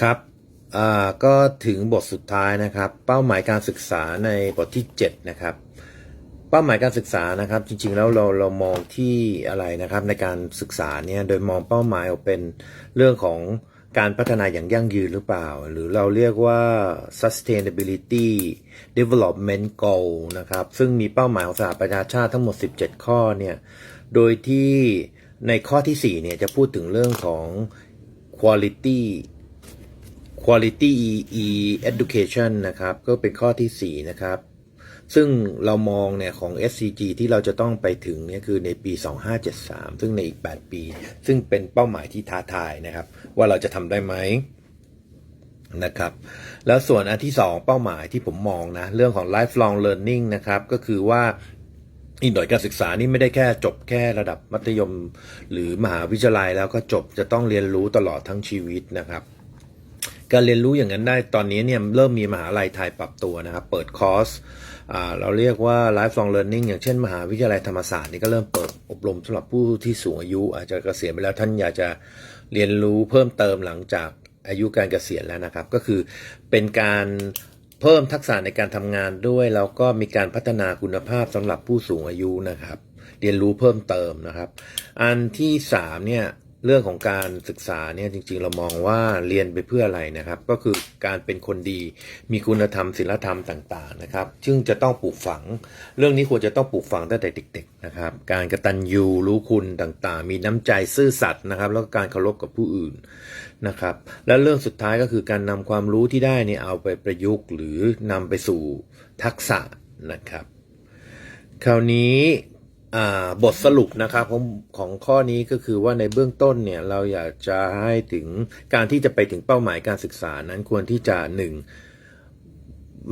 ครับอ่าก็ถึงบทสุดท้ายนะครับ เป้าหมายการศึกษาในบทที่ 7 นะครับ เป้าหมายการศึกษานะครับ จริงๆแล้วเราเรามองที่อะไรนะครับ ในการศึกษาเนี่ยโดยมองเป้าหมายออกเป็นเรื่องของการพัฒนาอย่างยั่งยืนหรือเปล่า หรือเราเรียกว่า sustainability development goal นะครับ ซึ่งมีเป้าหมายของสหประชาชาติทั้งหมด 17 ข้อเนี่ย โดยที่ในข้อที่ 4 เนี่ยจะพูดถึงเรื่องของ quality quality e education นะครับ ก็เป็นข้อที่ 4 นะครับ ซึ่งเรามองเนี่ยของ SCG ที่เราจะต้องไปถึงเนี่ยคือในปี 2573 ซึ่งในอีก 8 ปี ซึ่งเป็นเป้าหมายที่ท้าทายนะครับ ว่าเราจะทำได้ไหมนะครับ แล้วส่วนอันที่ 2 เป้าหมายที่ผมมองนะ เรื่องของ lifelong learning นะครับ ก็คือว่าอีกหน่วยการศึกษานี่ไม่ได้แค่จบแค่ระดับมัธยม หรือมหาวิทยาลัยแล้วก็จบจะต้องเรียนรู้ตลอดทั้งชีวิตนะครับ การเรียนรู้อย่างนั้นได้ตอนนี้เนี่ยเริ่มมีมหาลัยไทยปรับตัวนะครับ เปิดคอร์สเราเรียกว่า lifelong learning อย่างเช่น มหาวิทยาลัยธรรมศาสตร์นี่ก็เริ่มเปิดอบรมสำหรับผู้ที่สูงอายุ อาจจะเกษียณไปแล้วท่านอยากจะเรียนรู้เพิ่มเติมหลังจากอายุการเกษียณแล้วนะครับ ก็คือเป็นการเพิ่มทักษะในการทำงานด้วย แล้วก็มีการพัฒนาคุณภาพสำหรับผู้สูงอายุนะครับ เรียนรู้เพิ่มเติมนะครับ อันที่สามเนี่ย เรื่องของการศึกษาเนี่ยจริงๆ เรามองว่าเรียนไปเพื่ออะไรนะครับ ก็คือการเป็นคนดีมีคุณธรรมศีลธรรมต่างๆนะครับซึ่งจะต้องปลูกฝัง เรื่องนี้ควรจะต้องปลูกฝังตั้งแต่เด็ก ๆนะครับ การกระตัญญูรู้คุณต่างๆ มีน้ำใจซื่อสัตย์นะครับ แล้วก็การเคารพกับผู้อื่นนะครับ และเรื่องสุดท้ายก็คือการนำความรู้ที่ได้เนี่ยเอาไปประยุกต์หรือนำไปสู่ทักษะนะครับ คราวนี้ บทสรุปนะครับของของข้อนี้ก็คือว่าในเบื้องต้นเนี่ยเราอยากจะให้ถึงการที่จะไปถึงเป้าหมายการศึกษานั้นควรที่จะหนึ่ง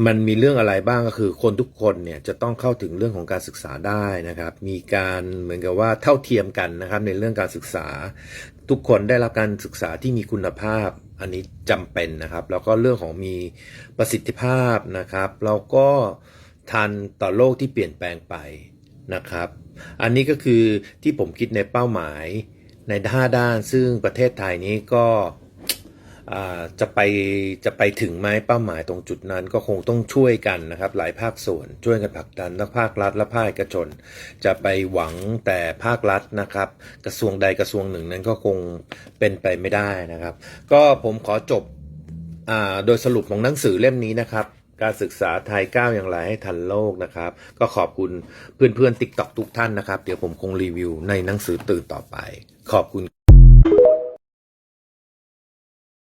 มันมีเรื่องอะไรบ้างก็คือคนทุกคนเนี่ยจะต้องเข้าถึงเรื่องของการศึกษาได้นะครับ มีการเหมือนกับว่าเท่าเทียมกันนะครับในเรื่องการศึกษา ทุกคนได้รับการศึกษาที่มีคุณภาพ อันนี้จำเป็นนะครับ แล้วก็เรื่องของมีประสิทธิภาพนะครับแล้วก็ทันต่อโลกที่เปลี่ยนแปลงไปนะครับ อันนี้ก็คือที่ผมคิดในเป้าหมายในห้าด้าน ซึ่งประเทศไทยนี้ก็จะไปจะไปถึงไหมเป้าหมายตรงจุดนั้นก็คงต้องช่วยกันนะครับ หลายภาคส่วนช่วยกันผลักดันทั้งภาครัฐและภาคเอกชน จะไปหวังแต่ภาครัฐนะครับ กระทรวงใดกระทรวงหนึ่งนั้นก็คงเป็นไปไม่ได้นะครับ ก็ผมขอจบอโดยสรุปของหนังสือเล่มนี้นะครับ การศึกษาไทยก้าวอย่างไรให้ทันโลกนะครับ ก็ขอบคุณเพื่อนๆติ๊กต็อกทุกท่านนะครับ เดี๋ยวผมคงรีวิวในหนังสือตื่นต่อไป ขอบคุณ